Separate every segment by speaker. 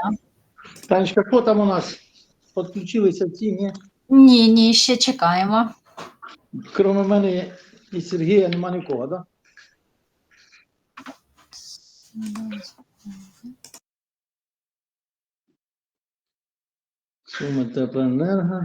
Speaker 1: дня.
Speaker 2: Танечка, хто там у нас? Подключилися всі, ні?
Speaker 1: Ні, ні, ще чекаємо.
Speaker 2: Крім мене і Сергія нема нікого, так? Сума теплоенерго.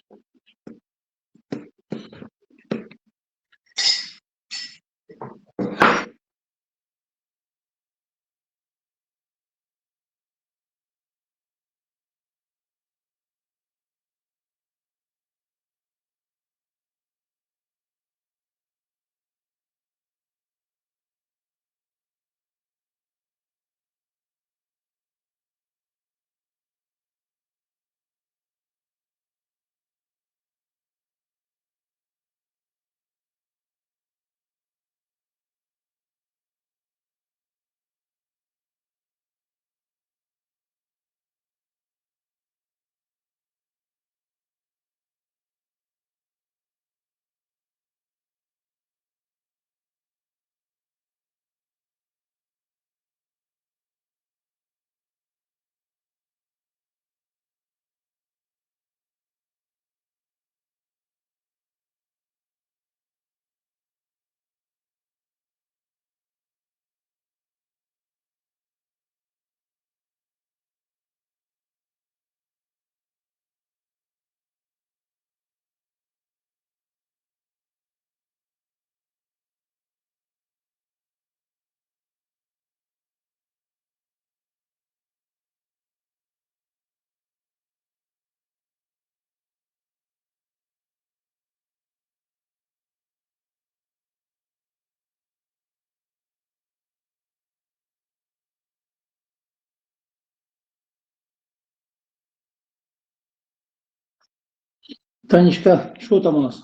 Speaker 2: Танечка, що там у нас?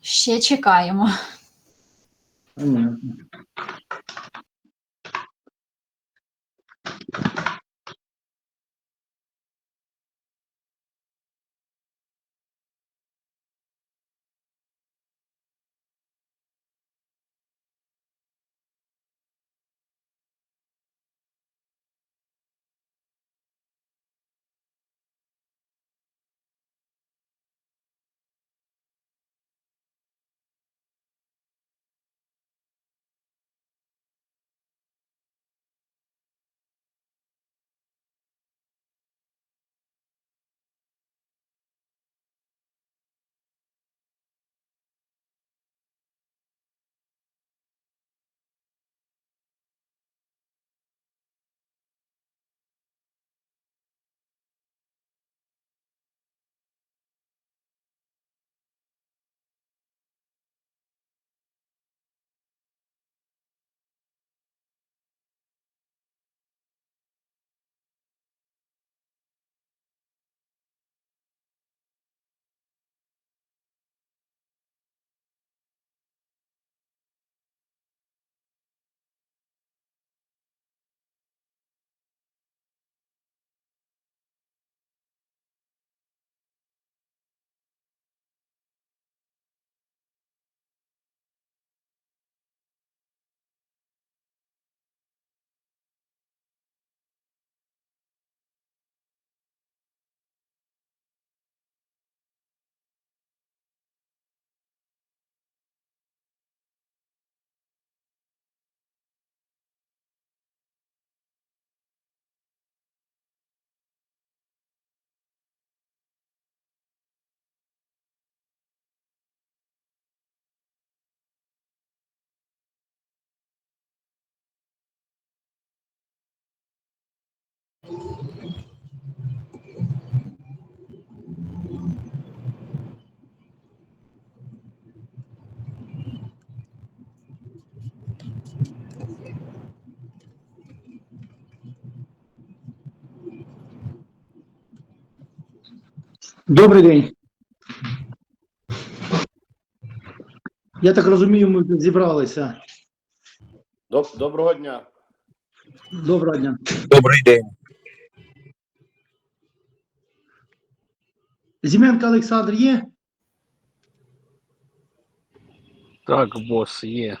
Speaker 1: Ще чекаємо.
Speaker 2: Понятно. Добрий день. Я так розумію, ми зібралися.
Speaker 3: Доб- Доброго дня.
Speaker 2: Доброго дня.
Speaker 4: Добрий день.
Speaker 2: Зіменко Олександр є?
Speaker 3: Так, бос, є.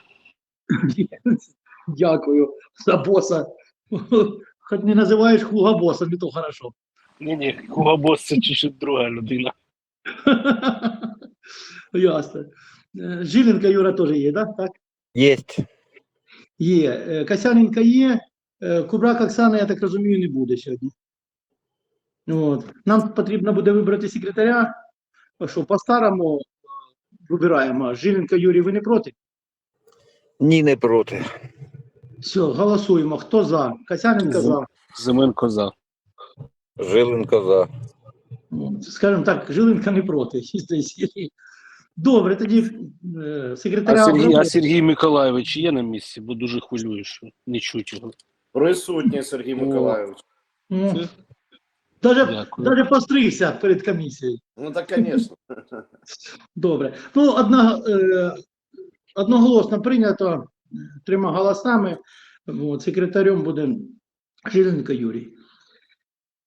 Speaker 2: Дякую за боса. Хоч не називаєш хуга босом, не то хорошо.
Speaker 3: Ні, ні, кого бос це чуть друга людина.
Speaker 2: Ясно. Е, Жиленко Юра теж є, да? так? Є. Е, Касяненка є. Кубрак Оксана, я так розумію, не буде сьогодні. От. Нам потрібно буде вибрати секретаря. Що, по-старому вибираємо. Жиленко Юрій, ви не проти?
Speaker 4: Ні, не проти.
Speaker 2: Все, голосуємо. Хто за? Касяненко за.
Speaker 3: Зименко за.
Speaker 4: Жиленко за.
Speaker 2: Скажімо так, Жиленко не проти. із цієї серії. Добре, тоді е,
Speaker 3: А. Сергій, а. Сергій Миколайович є на місці, бо дуже хвилює, що не чуть його.
Speaker 5: Присутній Сергій Миколайович.
Speaker 2: Ну, Даже,
Speaker 3: Дякую.
Speaker 2: даже постригся перед комісією.
Speaker 5: Ну так, звісно.
Speaker 2: Добре. Ну, одна, е, одноголосно прийнято е, трьома голосами. От, секретарем буде Жиленко Юрій.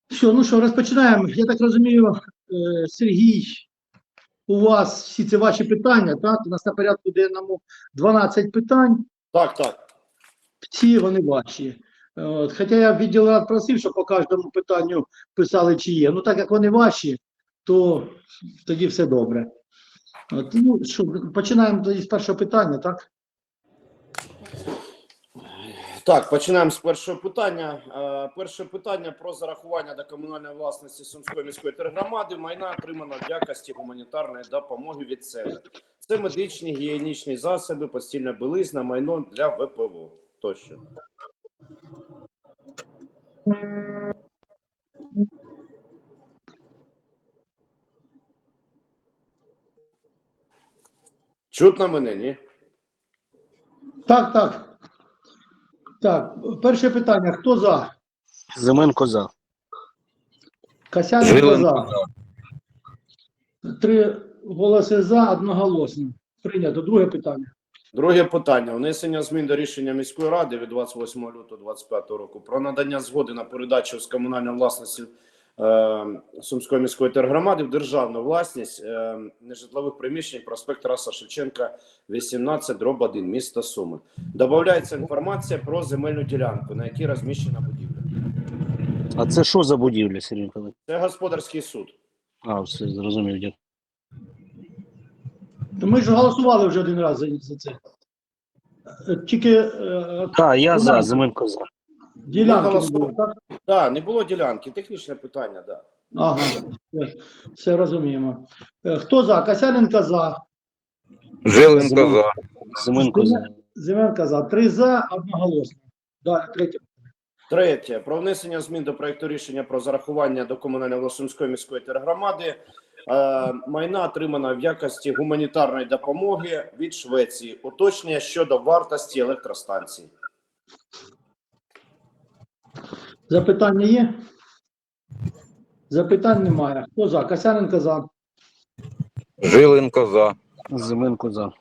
Speaker 2: Все, ну що, розпочинаємо. Я так розумію, е, Сергій, у вас всі це ваші питання, так? У нас на порядку денному 12 питань.
Speaker 5: Так, так.
Speaker 2: Всі вони ваші. От, хоча я відділ просив, щоб по кожному питанню писали, чи є. Ну, так як вони ваші, то тоді все добре. От, ну, що, починаємо тоді з першого питання, так?
Speaker 5: Так, починаємо з першого питання. Е, Перше питання про зарахування до комунальної власності Сумської міської тергромади майна отримано в якості гуманітарної допомоги від себе. Це медичні гігієнічні засоби, постільна білизна, майно для ВПО тощо. Чутно мене, ні?
Speaker 2: Так, так. Так, перше питання. Хто за?
Speaker 3: Зименко за.
Speaker 2: Касяненко за. Три голоси за, одноголосно. Прийнято. Друге питання.
Speaker 5: Друге питання. Внесення змін до рішення міської ради від 28 лютого 2025 року про надання згоди на передачу з комунальної власності Сумської міської тергромади в державну власність е, нежитлових приміщень проспект Тараса Шевченка, 18, дроб 1, місто Суми. Добавляється інформація про земельну ділянку, на якій розміщена будівля.
Speaker 3: А це що за будівля, Сергій Миколайович?
Speaker 5: Це господарський суд.
Speaker 3: А, все, зрозумів. дякую.
Speaker 2: То ми ж голосували вже один раз за, за це. Е, Тільки е,
Speaker 3: Так, я за,
Speaker 2: Ладно.
Speaker 3: Зименко за.
Speaker 2: ділянки не було, так?
Speaker 5: Так, не було ділянки, технічне питання, так.
Speaker 2: Ага, все, все розуміємо. Е, Хто за? Касяненко за.
Speaker 4: Жиленко за.
Speaker 3: Зименко за.
Speaker 2: Зименко за. Три за, одноголосно. Далі, третє.
Speaker 5: Третє про внесення змін до проекту рішення про зарахування до комунальної Сумської міської тергромади е, майна отримана в якості гуманітарної допомоги від Швеції. Уточнення щодо вартості електростанції.
Speaker 2: Запитання є? Запитань немає. Хто за? Касяненко за.
Speaker 4: Жиленко за.
Speaker 3: Зименко за.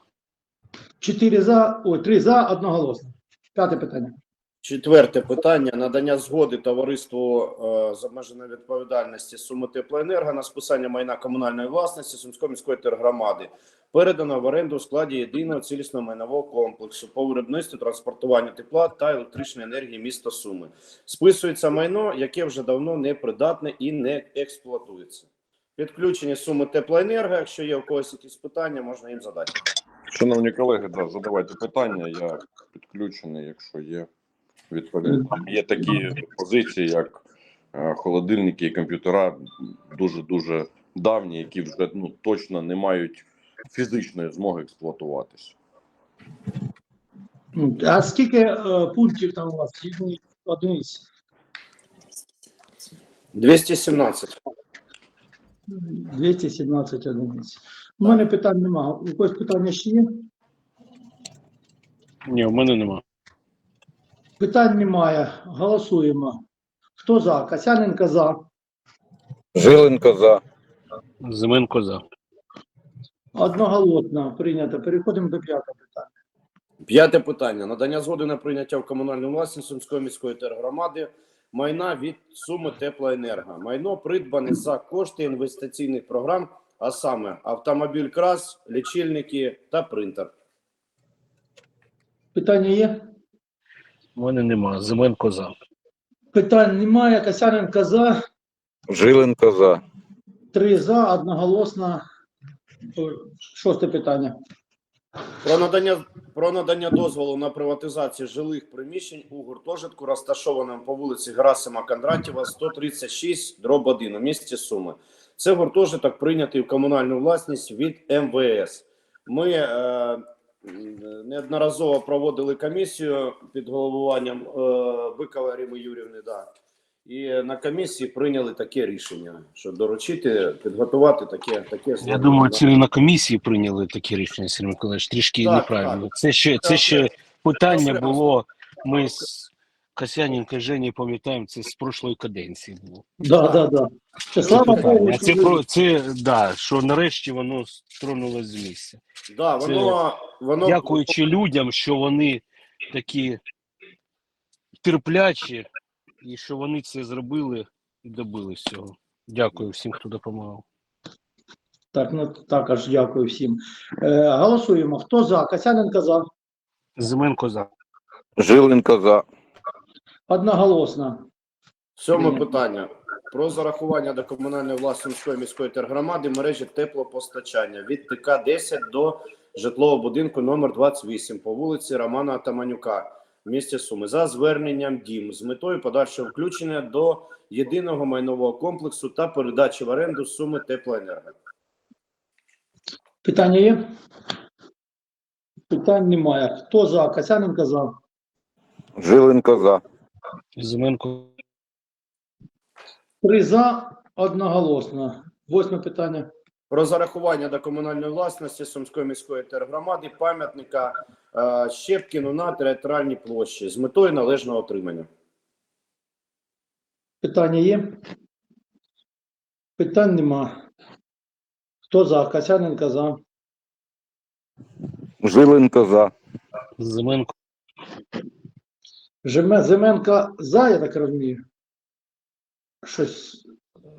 Speaker 2: Чотири за, ой, три за, одноголосно. П'яте питання.
Speaker 5: Четверте питання: надання згоди товариству е, з обмеженою відповідальності Суми Теплоенерго на списання майна комунальної власності Сумської міської тергромади. Передано в оренду у складі єдиного цілісного майнового комплексу по виробництву транспортуванню тепла та електричної енергії міста Суми. Списується майно, яке вже давно не придатне і не експлуатується. Підключені суми теплоенерго. Якщо є у когось якісь питання, можна їм задати.
Speaker 6: Шановні колеги, да, задавайте питання. Я підключений, якщо є відповідь. Є такі позиції, як е, холодильники і комп'ютера, дуже дуже давні, які вже ну точно не мають фізичної змоги експлуатуватися.
Speaker 2: Ну, А скільки е, пунктів там у вас? Одиниць. Одиниць.
Speaker 5: 217.
Speaker 2: 217 одиниць. У мене питань немає. У когось питання ще є?
Speaker 3: Ні, у мене нема.
Speaker 2: Питань немає. Голосуємо. Хто за? Касяненко за.
Speaker 4: Жиленко за.
Speaker 3: Зименко за.
Speaker 2: Одноголосно прийнято. Переходимо до п'ятого питання.
Speaker 5: П'яте питання: надання згоди на прийняття в комунальну власність Сумської міської тергромади майна від суми теплоенерго. Майно придбане за кошти інвестиційних програм, а саме автомобіль крас, лічильники та принтер.
Speaker 2: Питання є?
Speaker 3: У мене нема. Зименко за.
Speaker 2: Питань немає. Касяненко за.
Speaker 4: Жиленко за.
Speaker 2: Три за, одноголосно. Шосте питання.
Speaker 5: Про надання про надання дозволу на приватизацію жилих приміщень у гуртожитку, розташованому по вулиці Герасима Кондратєва, 136, дроб 1 у місті Суми. Це гуртожиток прийнятий в комунальну власність від МВС. Ми е, неодноразово проводили комісію під головуванням е, Бикова Рими Юрівни. Да. І на комісії прийняли таке рішення, що доручити підготувати таке таке
Speaker 3: Я думаю, це не на комісії прийняли такі рішення, Сергій Миколаївич, трішки
Speaker 5: Так,
Speaker 3: неправильно. Це ще це ще питання було. Ми з Касяненко Жені пам'ятаємо, це з прошлої каденції було.
Speaker 2: Да, да, да. Це слава Богу,
Speaker 3: Це
Speaker 2: ви-
Speaker 3: про це да, що нарешті воно стронулось з місця.
Speaker 5: Да, воно, воно
Speaker 3: Дякуючи людям, що вони такі терплячі, і що вони це зробили і добились цього. Дякую всім, хто допомагав.
Speaker 2: Так, ну також дякую всім. Е, голосуємо. Хто за? Касяненко за.
Speaker 3: Зименко за.
Speaker 4: Жиленко за.
Speaker 2: Одноголосно.
Speaker 5: Сьоме питання про зарахування до комунальної власності міської міської тергромади мережі теплопостачання від ТК 10 до житлового будинку номер 28 по вулиці Романа Атаманюка в місті Суми за зверненням ДІМ з метою подальшого включення до єдиного майнового комплексу та передачі в оренду суми теплоенерго.
Speaker 2: Питання є? Питань немає. Хто за? Касяненко за.
Speaker 4: Жиленко за.
Speaker 3: Зименко
Speaker 2: Три за, одноголосно. Восьме питання.
Speaker 5: Про зарахування до комунальної власності Сумської міської тергромади пам'ятника е, Щепкіну на територіальній площі з метою належного отримання.
Speaker 2: Питання є? Питань нема. Хто за? Касяненко за.
Speaker 4: Жиленко за.
Speaker 3: Зименко
Speaker 2: Жеме, Зименко за, я так розумію. Щось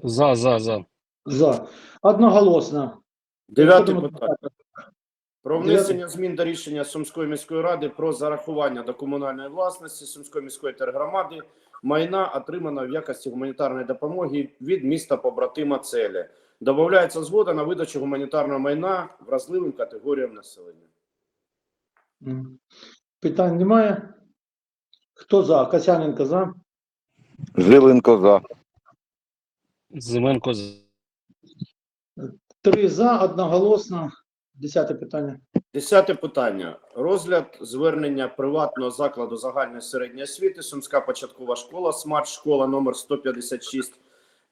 Speaker 3: за, за, за.
Speaker 2: За. Одноголосно.
Speaker 5: Дев'яте питання. Про внесення змін до рішення Сумської міської ради про зарахування до комунальної власності Сумської міської тергромади майна, отримана в якості гуманітарної допомоги від міста побратима Целі. Добавляється згода на видачу гуманітарного майна вразливим категоріям населення.
Speaker 2: Питань немає. Хто за? Касяненко за.
Speaker 4: Жиленко за.
Speaker 3: Зименко за.
Speaker 2: Три за, одноголосно. Десяте питання.
Speaker 5: Десяте питання. Розгляд звернення приватного закладу загальної середньої освіти Сумська початкова школа, смарт-школа номер 156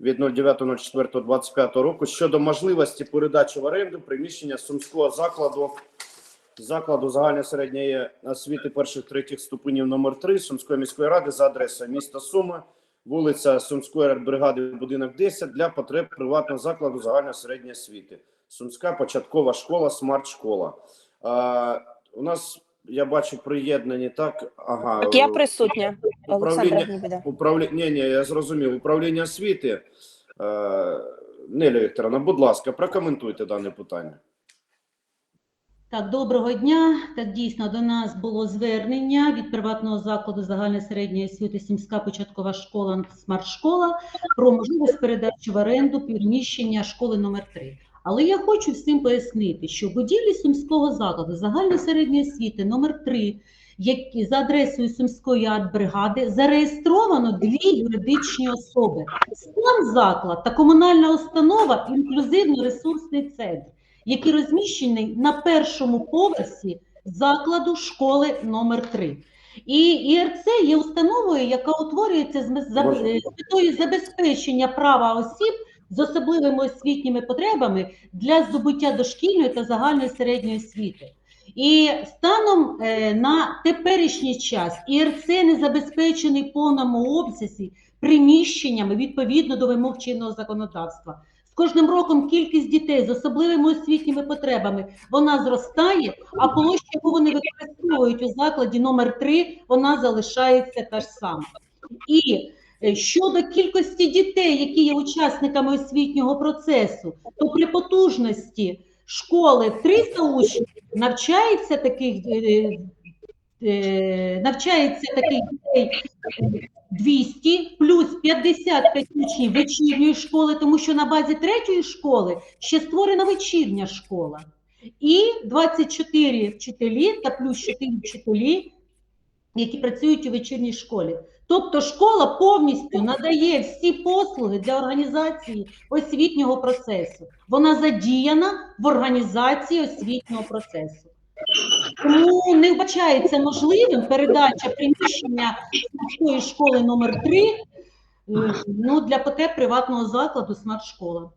Speaker 5: від 09.04.25 року щодо можливості передачі в оренду приміщення Сумського закладу закладу загальної середньої освіти перших третіх ступенів номер 3 Сумської міської ради за адресою міста Суми, вулиця Сумської бригади, будинок 10 для потреб приватного закладу загальної середньої освіти. Сумська початкова школа, смарт-школа. А, у нас я бачу приєднані так. Ага,
Speaker 7: Так, я присутня.
Speaker 5: Управління, управління, ні, ні, я зрозумів. Управління освіти. Е, Неля Вікторовна, будь ласка, прокоментуйте дане питання.
Speaker 8: Так, доброго дня. Так, дійсно, до нас було звернення від приватного закладу загальної середньої освіти Сімська початкова школа смарт-школа про можливість передачі в оренду приміщення школи номер 3 Але я хочу всім пояснити, що будівлі Сумського закладу загальної середньої освіти номер 3 які за адресою Сумської артбригади зареєстровано дві юридичні особи: сам заклад та комунальна установа інклюзивно-ресурсний центр який розміщений на першому поверсі закладу школи номер 3 І ІРЦ є установою, яка утворюється з е, з метою забезпечення права осіб з особливими освітніми потребами для здобуття дошкільної та загальної середньої освіти. І станом е, на теперішній час ІРЦ не забезпечений повному обсязі приміщеннями відповідно до вимог чинного законодавства. Кожним роком кількість дітей з особливими освітніми потребами вона зростає, а площа, яку вони використовують у закладі номер 3 вона залишається та ж сама. І Е, Щодо кількості дітей, які є учасниками освітнього процесу, то при потужності школи 300 учнів навчається таких е, навчається таких дітей 200 плюс 55 учнів вечірньої школи, тому що на базі третьої школи ще створена вечірня школа. І 24 вчителі та плюс 4 вчителі, які працюють у вечірній школі. Тобто школа повністю надає всі послуги для організації освітнього процесу. Вона задіяна в організації освітнього процесу. Тому не вбачається можливим передача приміщення сільської школи номер 3 ну, для потреб приватного закладу смарт-школа.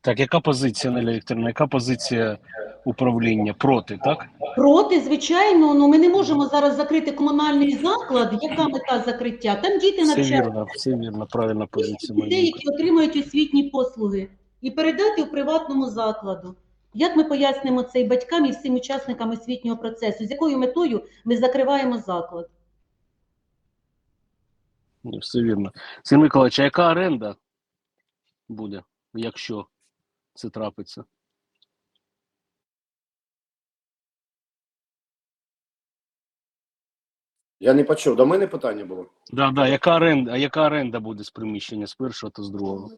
Speaker 3: Так, яка позиція Неля Вікторівна, яка позиція управління? Проти, так?
Speaker 8: Проти, звичайно, ну ми не можемо зараз закрити комунальний заклад. Яка мета закриття? Там діти
Speaker 3: Все
Speaker 8: навчаються.
Speaker 3: вірно, все вірно, правильна позиція.
Speaker 8: дітей,
Speaker 3: моя.
Speaker 8: які отримують освітні послуги, і передати в приватному закладу. Як ми пояснимо це і батькам, і всім учасникам освітнього процесу? З якою метою ми закриваємо заклад?
Speaker 3: Все вірно. Сергій Миколаївич, а яка оренда буде, якщо це трапиться?
Speaker 5: Я не почув. До мене питання було.
Speaker 3: Да, да, яка оренда, а яка оренда буде з приміщення з першого та з другого?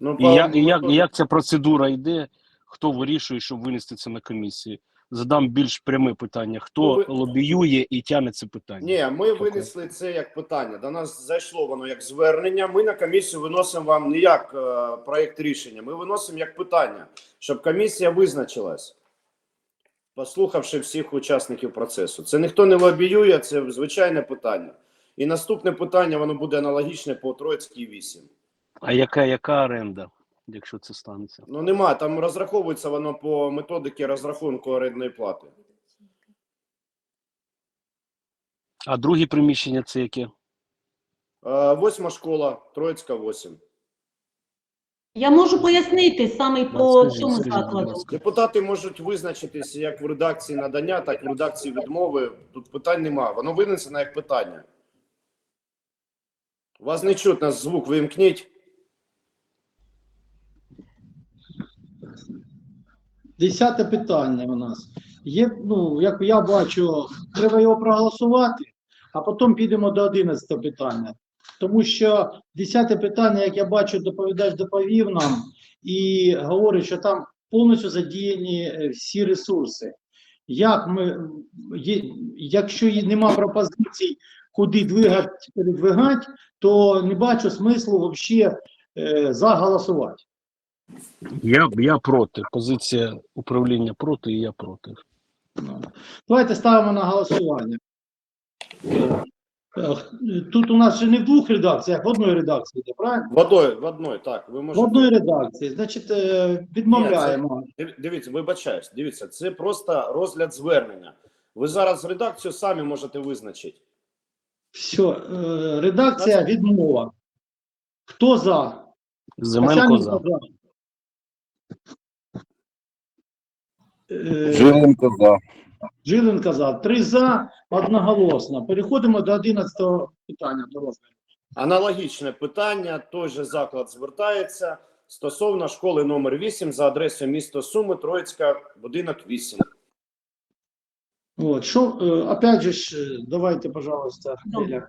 Speaker 5: Ну,
Speaker 3: І, як, і, як, і як ця процедура йде? Хто вирішує, щоб винести це на комісію? Задам більш пряме питання: хто
Speaker 5: Ну, ви-
Speaker 3: лобіює і тягне це питання?
Speaker 5: Ні, ми винесли це як питання. До нас зайшло воно як звернення. Ми на комісію виносимо вам не як е, проєкт рішення. Ми виносимо як питання, щоб комісія визначилась, послухавши всіх учасників процесу. Це ніхто не лобіює, це звичайне питання. І наступне питання воно буде аналогічне по Троїцькій 8.
Speaker 3: А яка, яка оренда, якщо це станеться?
Speaker 5: Ну нема, там розраховується воно по методиці розрахунку орендної плати.
Speaker 3: А друге приміщення це яке?
Speaker 5: Е, Восьма школа, Троїцька 8.
Speaker 8: Я можу пояснити саме по
Speaker 3: скажіть,
Speaker 8: цьому
Speaker 3: скажіть, будь
Speaker 8: закладу.
Speaker 3: ласка.
Speaker 5: Депутати можуть визначитися як в редакції надання, так і в редакції відмови. Тут питань нема. Воно винесено як питання. Вас не чутно, звук вимкніть.
Speaker 2: Десяте питання у нас. Є, ну, як я бачу, треба його проголосувати, а потім підемо до 11 питання. Тому що десяте питання, як я бачу, доповідач доповів нам і говорить, що там повністю задіяні е, всі ресурси. Як ми, якщо нема пропозицій, куди двигати, передвигати, то не бачу смислу взагалі е, заголосувати.
Speaker 3: Я, я проти. Позиція управління проти, і я проти.
Speaker 2: Давайте ставимо на голосування. Тут у нас же не в двох редакціях, в одній редакції, йде, правильно?
Speaker 5: В одної, в одної, так. Ви
Speaker 2: В
Speaker 5: можете...
Speaker 2: одній редакції. Значить, е, відмовляємо.
Speaker 5: Див- Дивіться, вибачаюсь, дивіться, це просто розгляд звернення. Ви зараз редакцію самі можете визначити.
Speaker 2: Все, е, редакція відмова. Хто за?
Speaker 3: Земенко за.
Speaker 2: Е,
Speaker 4: Жиленко за.
Speaker 2: Жиленко за. Три за, одноголосно. Переходимо до 11 питання до розгляду.
Speaker 5: Аналогічне питання, той же заклад звертається стосовно школи номер 8 за адресою місто Суми, Троїцька, будинок 8.
Speaker 2: От, що, е, опять же, ж, е, давайте, пожалуйста. Неля.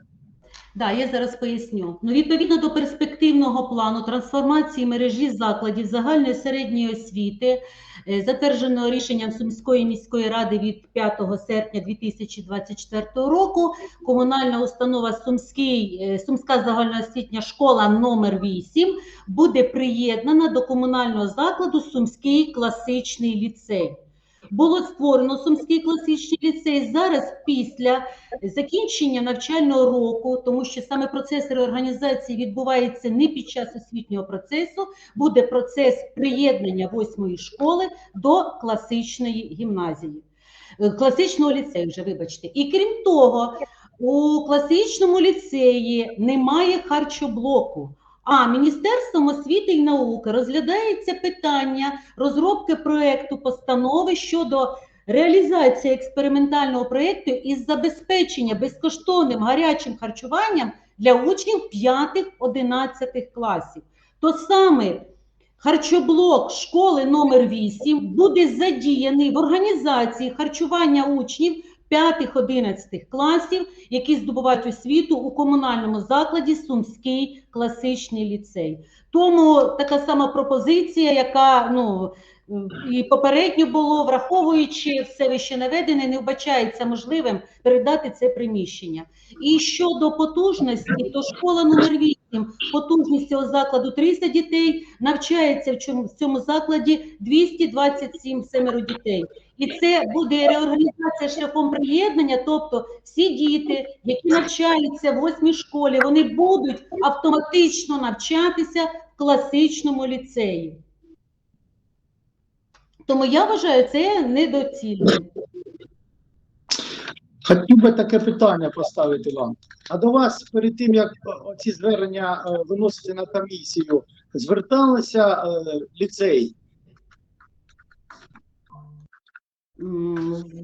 Speaker 8: Да, я зараз поясню. Ну, відповідно до перспективного плану трансформації мережі закладів загальної середньої освіти, е, затвердженого рішенням Сумської міської ради від 5 серпня 2024 року, комунальна установа Сумський, е, Сумська загальноосвітня школа номер 8 буде приєднана до комунального закладу Сумський класичний ліцей. Було створено Сумський класичний ліцей. Зараз після закінчення навчального року, тому що саме процес реорганізації відбувається не під час освітнього процесу, буде процес приєднання восьмої школи до класичної гімназії, Е, класичного ліцею, вже вибачте. І крім того, у класичному ліцеї немає харчоблоку. А Міністерством освіти і науки розглядається питання розробки проекту постанови щодо реалізація експериментального проєкту із забезпечення безкоштовним гарячим харчуванням для учнів 5-11 класів. То саме харчоблок школи номер 8 буде задіяний в організації харчування учнів 5-11 класів, які здобувають освіту у комунальному закладі Сумський класичний ліцей. Тому така сама пропозиція, яка ну і попередньо було, враховуючи все вище наведене, не вбачається можливим передати це приміщення. І щодо потужності, то школа номер 8, потужність цього закладу 300 дітей, навчається в цьому, в цьому закладі 227 семеро дітей. І це буде реорганізація шляхом приєднання, тобто всі діти, які навчаються в восьмій школі, вони будуть автоматично навчатися в класичному ліцеї. Тому я вважаю це недоцільно.
Speaker 2: Хотів би таке питання поставити вам. А до вас перед тим, як е, ці звернення е, виносити на комісію, зверталися е, ліцей?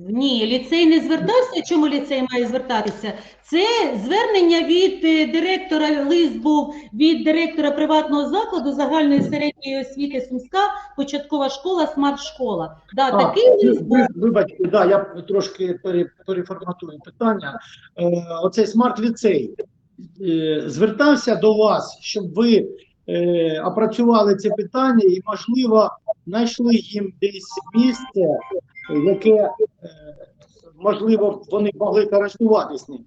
Speaker 8: Ні, ліцей не звертався. Чому ліцей має звертатися? Це звернення від е, директора, лист був від директора приватного закладу загальної середньої освіти Сумська, початкова школа, смарт-школа. Да,
Speaker 2: А,
Speaker 8: такий лист був.
Speaker 2: Вибачте, да, я трошки переформатую питання. Е, Оцей смарт-ліцей е, звертався до вас, щоб ви е, опрацювали це питання і, можливо, знайшли їм десь місце, яке, е, можливо, вони могли користуватись ним.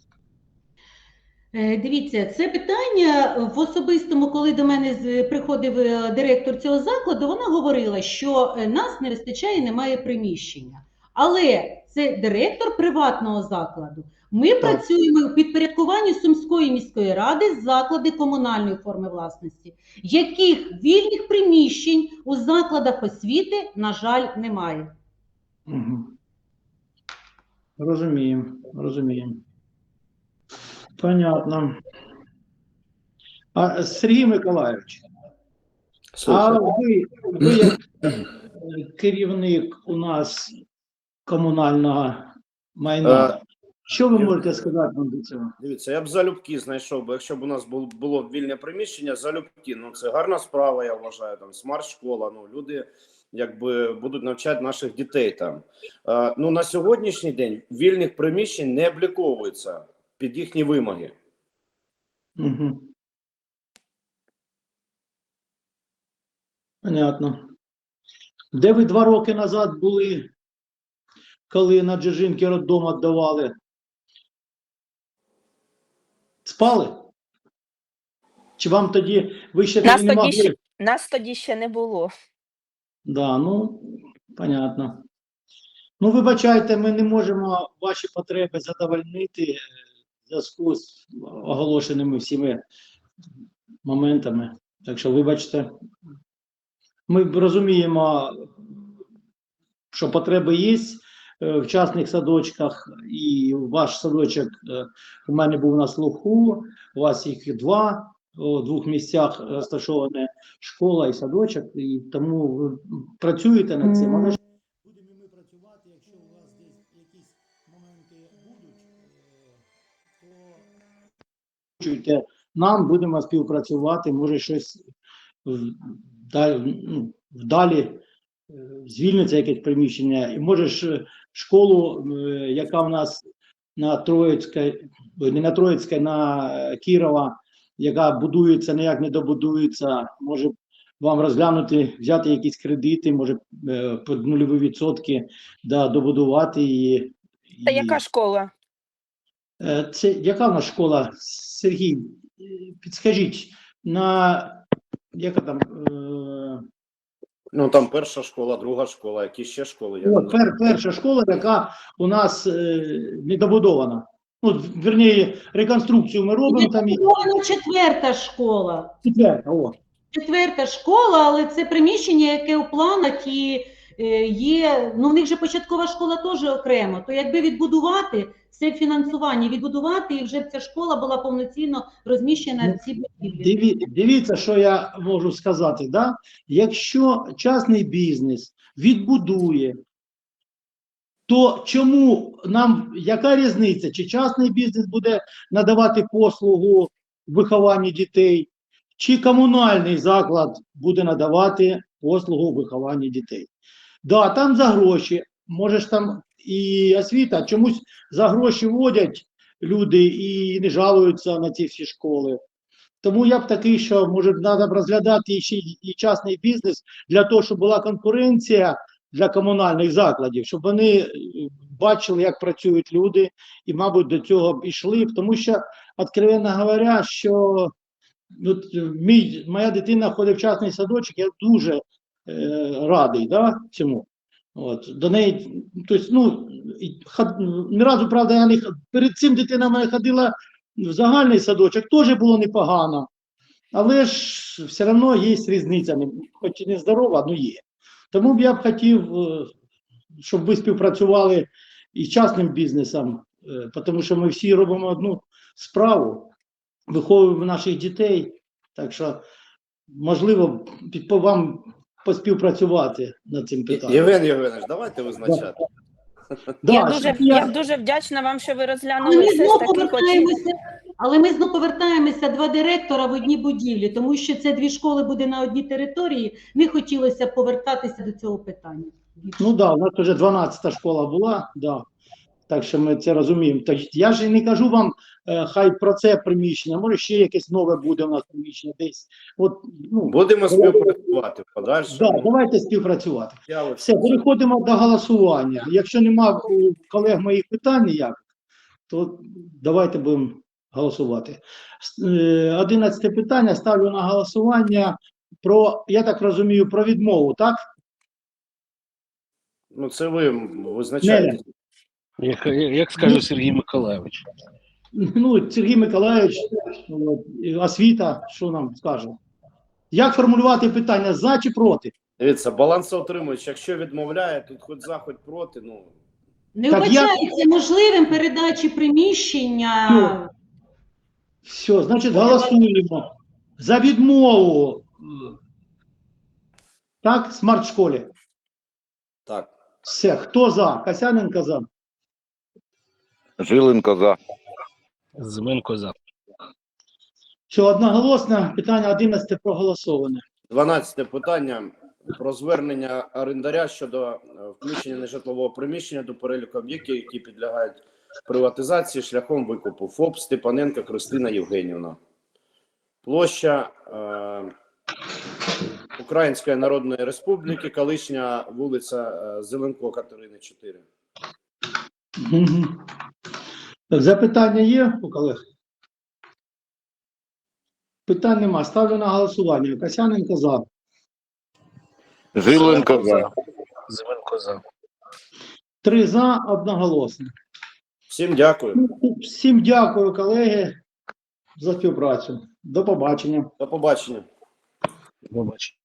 Speaker 8: Е, Дивіться, це питання в особистому, коли до мене приходив е, директор цього закладу, вона говорила, що нас не вистачає, немає приміщення. Але це директор приватного закладу. Ми працюємо у підпорядкуванні Сумської міської ради заклади комунальної форми власності, яких вільних приміщень у закладах освіти, на жаль, немає.
Speaker 2: Угу. Розуміємо, розуміємо. Понятно. А Сергій Миколайович, а ви, ви як е, керівник у нас комунального майна,
Speaker 5: Е,
Speaker 2: що ви можете сказати нам до цього?
Speaker 5: Дивіться, я б залюбки знайшов би, якщо б у нас було, було вільне приміщення, залюбки. Ну це гарна справа, я вважаю. Там смарт-школа. Ну люди якби будуть навчати наших дітей там. Е, ну на сьогоднішній день вільних приміщень не обліковується під їхні вимоги.
Speaker 2: Угу. Понятно. Де ви два роки назад були, коли на Джижинки роддом віддавали? Спали? Чи вам тоді ви ще
Speaker 7: Нас
Speaker 2: тоді не могли?
Speaker 7: ще, нас тоді ще не було.
Speaker 2: Да, ну, понятно. Ну, вибачайте, ми не можемо ваші потреби задовольнити е, в зв'язку з оголошеними всіми моментами. Так що, вибачте, ми розуміємо, що потреби є е, в частних садочках, і ваш садочок е, у мене був на слуху, у вас їх два, у двох місцях розташована школа і садочок, і тому ви працюєте над цим. Але будемо ми працювати, якщо у вас десь якісь моменти будуть, е, то чуйте, нам будемо співпрацювати, може щось в- далі, ну, вдалі е, звільниться якесь приміщення, і може ж школу, е, яка в нас на Троїцькій, не на Троїцькій, на е, Кірова, яка будується, ніяк не добудується, може вам розглянути, взяти якісь кредити, може е, під нульові відсотки, да, добудувати її.
Speaker 7: Та
Speaker 2: І-
Speaker 7: яка школа?
Speaker 2: Е, Це яка в нас школа, Сергій? Підскажіть, на яка там е,
Speaker 5: Ну там перша школа, друга школа, які ще школи? Я
Speaker 2: о, пер, перша школа, яка у нас е, недобудована. Ну, верніше, реконструкцію ми робимо там і
Speaker 8: четверта школа.
Speaker 2: четверта, о.
Speaker 8: Четверта школа, але це приміщення, яке у планах і е, є. Ну, в них же початкова школа теж окремо. То якби відбудувати це фінансування, відбудувати, і вже б ця школа була повноцінно розміщена в цій будівлі.
Speaker 2: Диві, дивіться, що я можу сказати. Да? Якщо частний бізнес відбудує, то чому нам, яка різниця, чи частний бізнес буде надавати послугу вихованні дітей, чи комунальний заклад буде надавати послугу вихованні дітей? Да, там за гроші, може там і освіта, чомусь за гроші вводять люди і не жалуються на ці всі школи. Тому я б такий, що може треба розглядати ще і частний бізнес для того, щоб була конкуренція для комунальних закладів, щоб вони е, бачили, як працюють люди, і, мабуть, до цього б ішли. Тому що, откровенно говоря, що е, мій, моя дитина ходить в частний садочок, я дуже е, радий да, цьому. От, до неї, тобто, ну, ні разу, правда, я не перед цим дитина мене ходила в загальний садочок, теж було непогано. Але ж все одно є різниця, хоч і не здорова, але є. Тому б я б хотів, е, щоб ви співпрацювали із частним бізнесом, е, тому що ми всі робимо одну справу, виховуємо наших дітей. Так що, можливо, по вам поспівпрацювати над цим питанням.
Speaker 5: Євген Євгенович, давайте визначати.
Speaker 2: Да,
Speaker 7: я, дуже, я дуже вдячна вам, що ви розглянули
Speaker 8: ми знову повертаємося. Але ми знову повертаємося два директора в одній будівлі, тому що це дві школи буде на одній території. Не хотілося повертатися до цього питання.
Speaker 2: Ну так, да, у нас вже 12 школа була, да. так що ми це розуміємо. Так, я ж і не кажу вам, е, хай про це приміщення, може ще якесь нове буде у нас приміщення десь. От, ну,
Speaker 5: Будемо співпрацювати в
Speaker 2: да, давайте співпрацювати.
Speaker 5: Я от-
Speaker 2: Все, переходимо до голосування. Якщо нема у колег моїх питань ніяких, то давайте будемо голосувати. Е, Одинадцяте питання ставлю на голосування про, я так розумію, про відмову, так?
Speaker 5: Ну, це ви визначаєте.
Speaker 3: Як, як скаже Сергій Миколайович.
Speaker 2: Ну, Сергій Миколаївич, освіта, що нам скаже? Як формулювати питання за чи проти?
Speaker 5: Дивіться, балансоутримувач, якщо відмовляє, тут хоч за, хоч проти, ну
Speaker 8: Не
Speaker 2: Так я-
Speaker 8: вбачається можливим передачі приміщення.
Speaker 2: Все, значить, голосуємо за відмову. Так, смарт-школі.
Speaker 5: так.
Speaker 2: Все, хто за? Касяненко за.
Speaker 4: Жиленко за.
Speaker 3: Зименко за.
Speaker 2: Що одноголосно, питання 11 проголосоване.
Speaker 5: 12 питання про звернення орендаря щодо е, включення нежитлового приміщення до переліку об'єктів, які підлягають приватизації шляхом викупу. ФОП Степаненко Кристина Євгенівна. Площа е, Української Народної Республіки, колишня вулиця е, Зеленко Катерини 4.
Speaker 2: Так, запитання є у колег? Питань нема. Ставлю на голосування. Касяненко за.
Speaker 4: Жиленко за.
Speaker 3: Зименко за.
Speaker 2: Три за, одноголосно.
Speaker 5: Всім дякую.
Speaker 2: Ну, Всім дякую, колеги, за співпрацю. До побачення.
Speaker 5: До побачення.
Speaker 3: Побачення.